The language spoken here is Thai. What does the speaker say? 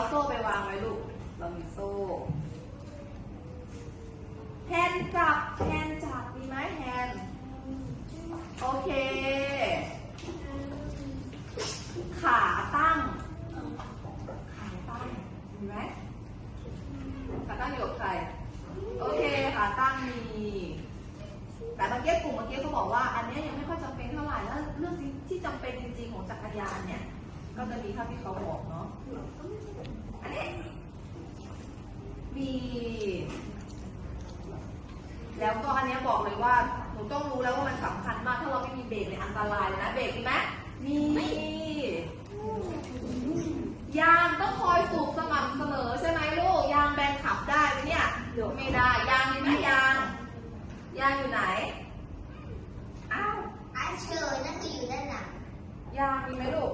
เอาโซ่ไปวางไว้ลูก เรามีโซ่ แฮนจับ แฮนจับ มีไหมแฮน โอเค ขาตั้ง ขาตั้ง มีไหมขาตั้งอยู่กับใคร โอเค ขาตั้งมี แต่เมื่อกี้กลุ่มเมื่อกี้เขาบอกว่า อันนี้ยังไม่ค่อยจำเป็นเท่าไหร่ แล้วเรื่องที่จำเป็นจริงๆของจักรยานเนี่ย ก็จะมีเท่าที่เขาบอกเนาะอันนี้มีแล้วก็อันเนี้ยบอกเลยว่าหนูต้องรู้แล้วว่ามันสำคัญมาก ถ้าเราไม่มีเบรกเนี่ยอันตรายเลยนะเบรกมีไหมมียางต้องคอยสูบสม่ำเสมอใช่ไหมลูกยางแบนขับได้ไหมเนี่ยไม่ได้ยางมีไหมยางยางอยู่ไหนอ้าวอันเชยนั่นคืออยู่ด้านหลังยางมีไหมลู